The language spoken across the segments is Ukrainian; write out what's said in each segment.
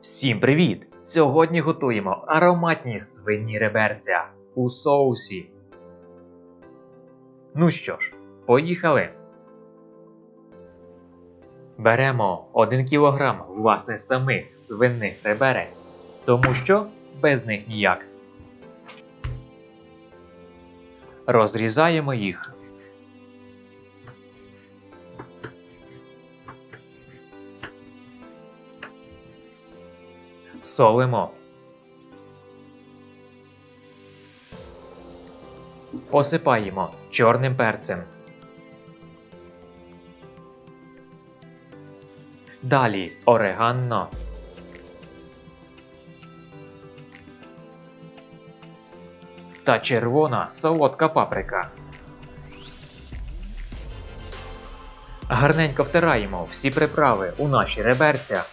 Всім привіт! Сьогодні готуємо ароматні свині реберця у соусі. Ну що ж, поїхали. Беремо 1 кг власне самих свиних реберець, тому що без них ніяк. Розрізаємо їх. Солимо. Посипаємо чорним перцем. Далі орегано. Та червона солодка паприка. Гарненько втираємо всі приправи у наші реберця.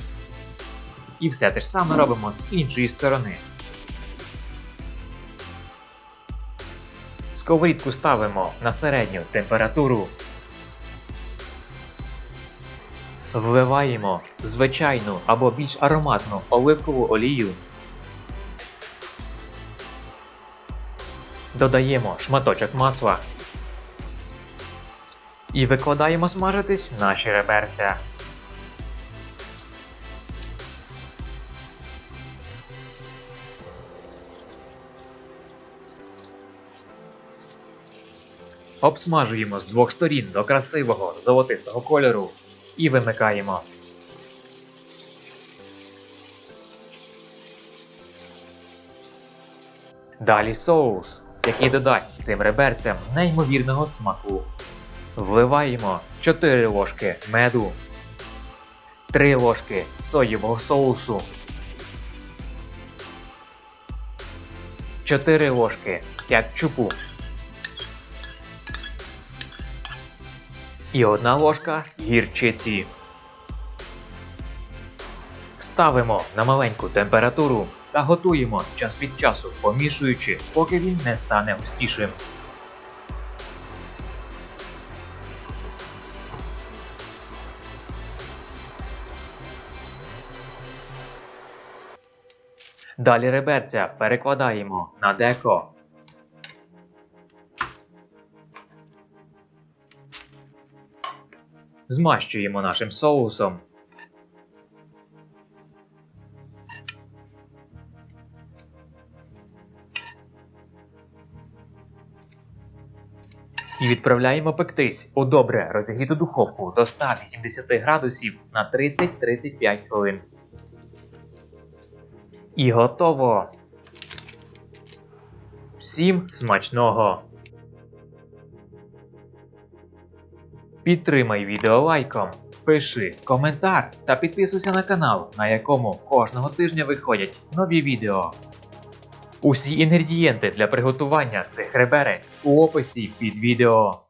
І все те ж саме робимо з іншої сторони. Сковорідку ставимо на середню температуру. Вливаємо звичайну або більш ароматну оливкову олію. Додаємо шматочок масла. І викладаємо смажитись наші реберця. Обсмажуємо з двох сторін до красивого золотистого кольору і вимикаємо. Далі соус, який додасть цим реберцям неймовірного смаку. Вливаємо 4 ложки меду, 3 ложки соєвого соусу, 4 ложки кетчупу і 1 ложка гірчиці. Ставимо на маленьку температуру та готуємо час від часу, помішуючи, поки він не стане густішим. Далі реберця перекладаємо на деко. Змащуємо нашим соусом. І відправляємо пектись у добре розігріту духовку до 180 градусів на 30-35 хвилин. І готово! Всім смачного! Підтримай відео лайком, пиши коментар та підписуйся на канал, на якому кожного тижня виходять нові відео. Усі інгредієнти для приготування цих реберець у описі під відео.